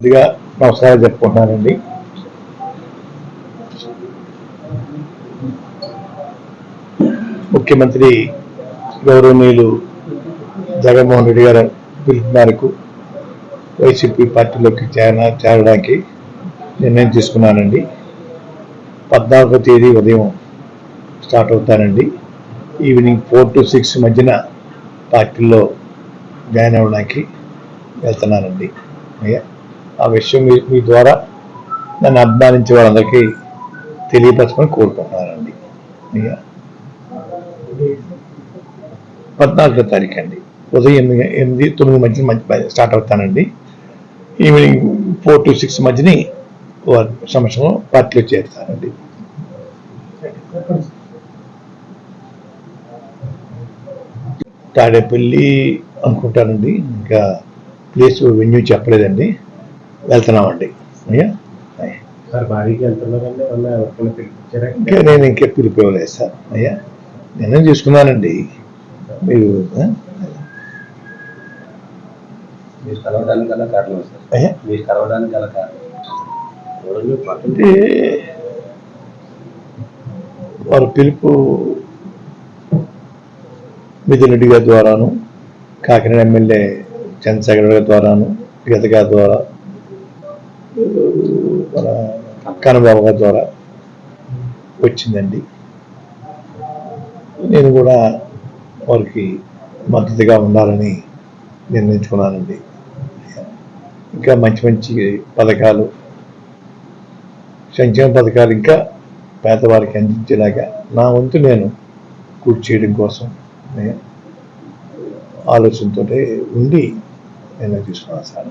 కొద్దిగా నమస్కారాలు చెప్పుకుంటున్నానండి ముఖ్యమంత్రి గౌరవనీయులు జగన్మోహన్ రెడ్డి గారు పిలుపు మేరకు వైసీపీ పార్టీలోకి చేర చేరడానికి నిర్ణయం తీసుకున్నానండి. పద్నాలుగో తేదీ ఉదయం స్టార్ట్ అవుతానండి. ఈవినింగ్ ఫోర్ టు సిక్స్ మధ్యన పార్టీలో జాయిన్ అవ్వడానికి వెళ్తున్నానండి. అయ్యా. ఆ విషయం మీ ద్వారా నన్ను అభిమానించే వాళ్ళందరికీ తెలియపరచమని కోరుకుంటున్నానండి. అయ్యా పద్నాలుగో తారీఖు అండి. ఉదయం ఎనిమిది ఎనిమిది తొమ్మిది మధ్య మధ్య స్టార్ట్ అవుతానండి. ఈవినింగ్ ఫోర్ టు సిక్స్ మధ్యని వారి సమస్యలో పార్టీలో చేరుతానండి తాడేపల్లి అనుకుంటానండి. ఇంకా ప్లేస్ వెన్యూ చెప్పలేదండి. వెళ్తున్నామండి. అయ్యా? ఇంకా నేను ఇంకా పిలిపివ్వలేదు సార్. అయ్యా నిర్ణయం తీసుకున్నానండి మీరు అంటే వారి పిలుపు మిథున్ రెడ్డి గారి ద్వారాను కాకినాడ ఎమ్మెల్యే చంద్రశేఖర్ గారి ద్వారాను గీత గారి ద్వారా మన కనబాబు గారి ద్వారా వచ్చిందండి. నేను కూడా వారికి మద్దతుగా ఉండాలని నిర్ణయించుకున్నానండి. ఇంకా మంచి మంచి పథకాలు సంక్షేమ పథకాలు ఇంకా పేదవారికి అందించేలాగా నా వంతు నేను కృషి చేయడం కోసం నేను ఆలోచనతో ఉండి నేను తీసుకున్నాను సార్.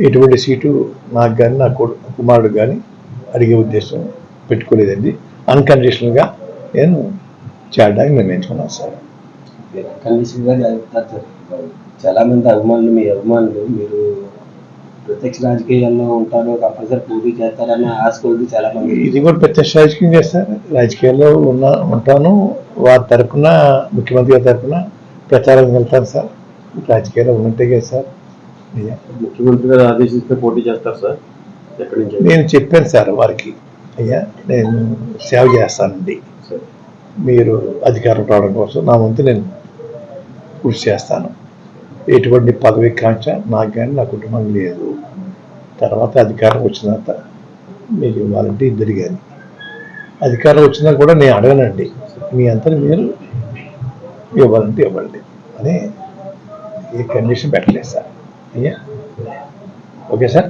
ఎటువంటి సీటు నాకు కానీ నా కుమారుడు కానీ అడిగే ఉద్దేశం పెట్టుకోలేదండి. అన్కండిషనల్గా నేను చేయడానికి నిర్ణయించుకున్నాను సార్. కండిషన్గా జరుగుతారు సార్ చాలా మంది అభిమానులు మీ అభిమానులు మీరు ప్రత్యక్ష రాజకీయాల్లో ఉంటారు కంపల్సరీ పోటీ చేస్తారని ఆశ కొద్ది చాలా మంది ఇది కూడా ప్రత్యక్ష రాజకీయం చేస్తారు. రాజకీయాల్లో ఉన్న ఉంటాను. వారి తరపున ముఖ్యమంత్రి గారి తరపున ప్రచారం వెళ్తాను సార్. రాజకీయాల్లో ఉన్నట్టే కదా సార్. ముఖ్యమంత్రి గారు ఆదేశిస్తే పోటీ చేస్తారు సార్? ఎక్కడి నుంచి? నేను చెప్పాను సార్ వారికి. అయ్యా నేను సేవ చేస్తానండి. మీరు అధికారం రావడం కోసం నా వంతు నేను కృషి చేస్తాను. ఎటువంటి పదవి కాంక్ష నాకు కానీ నా కుటుంబం లేదు. తర్వాత అధికారం వచ్చిన తర్వాత మీకు ఇవ్వాలంటే ఇద్దరు కానీ. అధికారం వచ్చినా కూడా నేను అడగనండి. మీ అంతా మీరు ఇవ్వాలంటే ఇవ్వండి. అని ఏ కండిషన్ పెట్టలేదు సార్. అయ్యా ఓకే సార్